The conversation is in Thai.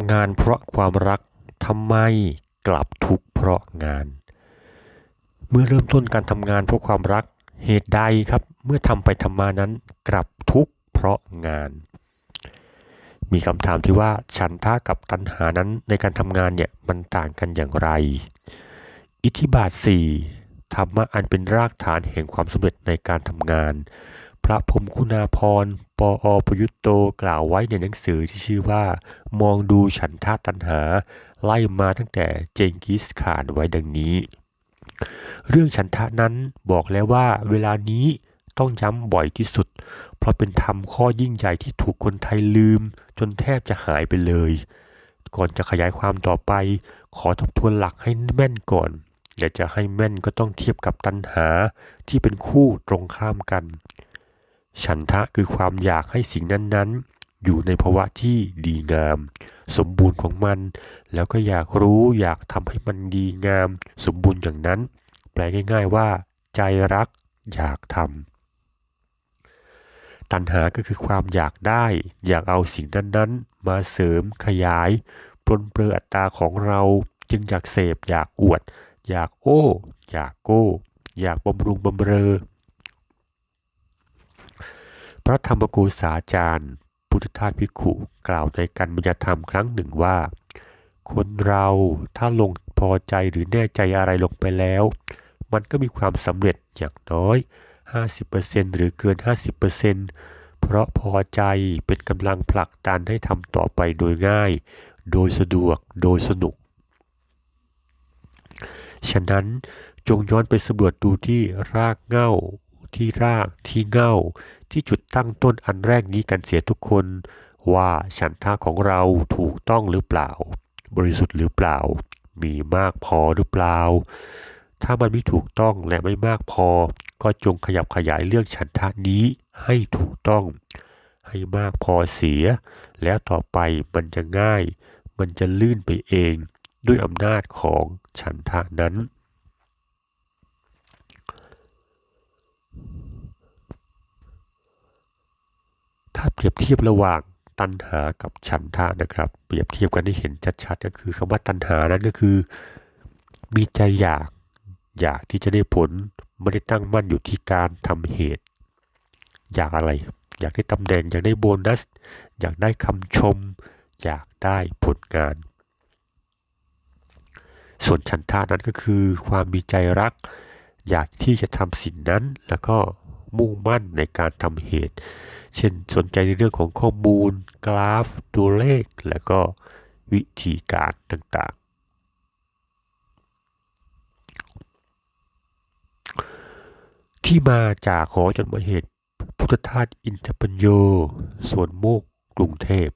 ำงานเพราะความรักทำไมกลับทุกข์เพราะงาน เมื่อเริ่มต้นการทำงานเพราะความรักเหตุใดครับ เมื่อทำไปทำมานั้นกลับทุกข์เพราะงาน มีคำถามที่ว่าฉันท่ากับตัณหานั้นในการทำงานเนี่ยมันต่างกันอย่างไร อิทธิบาท 4ธรรมะอันเป็นรากฐานแห่งความสำเร็จในการทำงาน พระพรมคุณาพรปออประยุตโตกล่าวไว้ในหนังสือที่ชื่อว่า มองดูฉันทาตัณหา ไล่มาตั้งแต่เจงกิสข่านไว้ดังนี้ เรื่องฉันทะนั้นบอกแล้วว่าเวลานี้ต้องย้ำบ่อยที่สุด เพราะเป็นธรรมข้อยิ่งใหญ่ที่ถูกคนไทยลืม จนแทบจะหายไปเลย ก่อนจะขยายความต่อไป ขอทบทวนหลักให้แม่นก่อนอยากจะให้แม่นก็ต้องเทียบกับตัณหาที่เป็นคู่ตรงข้ามกัน ฉันทะคือความอยากให้สิ่งนั้นๆ อยู่ในภาวะที่ดีงาม สมบูรณ์ของมัน แล้วก็อยากรู้อยากทำให้มันดีงาม สมบูรณ์อย่างนั้น แปลง่ายๆว่า ใจรักอยากทำตัณหาก็คือความอยากได้ อยากเอาสิ่งนั้นๆ มาเสริมขยายปลนเปลืออัตตาของเราจึงอยากเสพอยากอวด อยากโอ้ อยากโก้ อยากบำรุงบำเรอ พระธรรมกูสาจารย์ พุทธทาสภิกขุกล่าวในการบัญญัติธรรมครั้งหนึ่งว่า คนเราถ้าลงพอใจหรือแน่ใจอะไรลงไปแล้ว มันก็มีความสำเร็จอย่างน้อย 50%หรือเกิน 50%เพราะพอใจเป็นกำลังผลักดันให้ทำต่อไปโดยง่าย โดยสะดวก โดยสนุก ฉะนั้นจงย้อนไปสำรวจดูที่รากเหง้า ที่รากที่เง้าที่จุดตั้งต้นอันแรกนี้กันเสียทุกคน ว่าฉันทะของเราถูกต้องหรือเปล่า บริสุทธิ์หรือเปล่า มีมากพอหรือเปล่า ถ้ามันไม่ถูกต้องและไม่มากพอ ก็จงขยับขยายเรื่องฉันทะนี้ให้ถูกต้อง ให้มากพอเสีย แล้วต่อไปมันจะง่าย มันจะลื่นไปเอง ด้วยอำนาจของฉันทะนั้น ถ้าเป รียบเทียบระหว่างตัณหากับฉันทะนะครับ เปรียบเทียบกันให้เห็นชัดๆก็คือคำว่าตัณหานั้นก็คือ มีใจอยากอยากที่จะได้ผลไม่ได้ตั้งมั่นอยู่ที่การทำเหตุ อยากอะไร อยากได้ตำแหน่งอยากได้โบนัส อยากได้คำชม อยากได้ผลงาน ส่วนฉันทานั้นก็คือความมีใจรัก อยากที่จะทำสิ่งนั้นแล้วก็มุ่งมั่นในการทำเหตุ เช่นสนใจในเรื่องของข้อมูล กราฟ ตัวเลข และก็วิธีการต่างๆ ที่มาจากหอจดหมายเหตุพุทธทาสอินทปัญโยสวนโมกกรุงเทพ